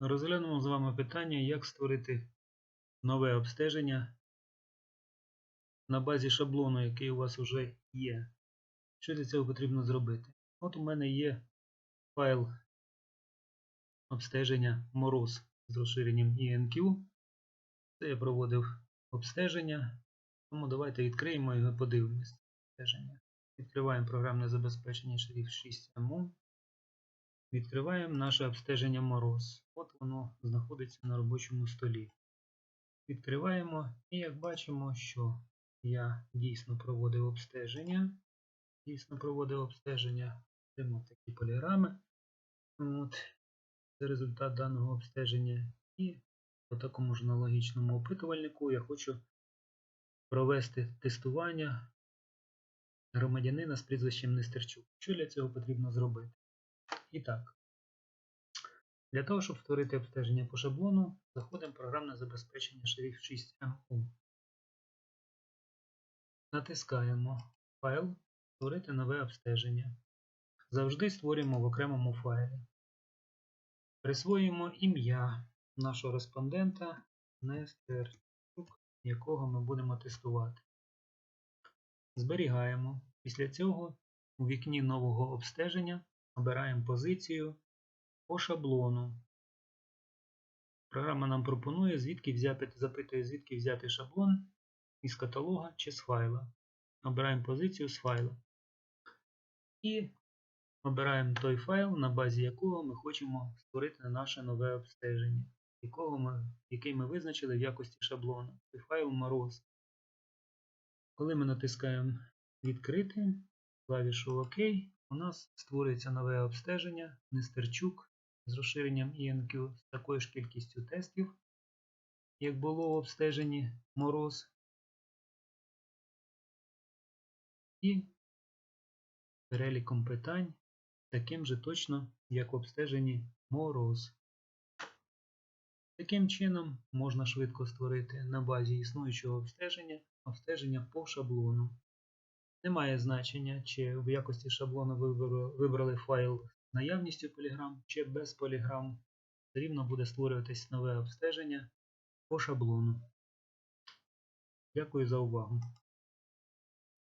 Розглянемо з вами питання, як створити нове обстеження на базі шаблону, який у вас вже є. Що для цього потрібно зробити? От у мене є файл обстеження мороз з розширенням ENQ. Це я проводив обстеження. Тому давайте відкриємо його і подивимось. Обстеження. Відкриваємо програмне забезпечення шрифт 6MU. Відкриваємо наше обстеження мороз. От воно знаходиться на робочому столі. Відкриваємо і як бачимо, що я дійсно проводив обстеження. Дійсно проводив обстеження. Отримав такі поліграми. От. Це результат даного обстеження. І по такому ж аналогічному опитувальнику я хочу провести тестування громадянина з прізвищем Нестерчук. Що для цього потрібно зробити? І так, для того, щоб створити обстеження по шаблону, заходимо в програмне забезпечення шрифт 6MU. Натискаємо Файл, Створити нове обстеження. Завжди створюємо в окремому файлі. Присвоюємо ім'я нашого респондента Нестерчук, якого ми будемо тестувати. Зберігаємо. Після цього у вікні нового обстеження обираємо позицію по шаблону. Програма нам пропонує, звідки взяти, запитує, звідки взяти шаблон із каталога чи з файла. Обираємо позицію з файла. І обираємо той файл, на базі якого ми хочемо створити наше нове обстеження, якого ми, який ми визначили в якості шаблону. Це файл мороз. Коли ми натискаємо Відкрити клавішу ОК, у нас створюється нове обстеження Нестерчук з розширенням ENQ з такою ж кількістю тестів, як було в обстеженні мороз. І переліком питань таким же точно, як в обстеженні мороз. Таким чином можна швидко створити на базі існуючого обстеження обстеження по шаблону. Немає значення, чи в якості шаблону ви вибрали файл з наявністю поліграм, чи без поліграм. Рівно буде створюватись нове обстеження по шаблону. Дякую за увагу.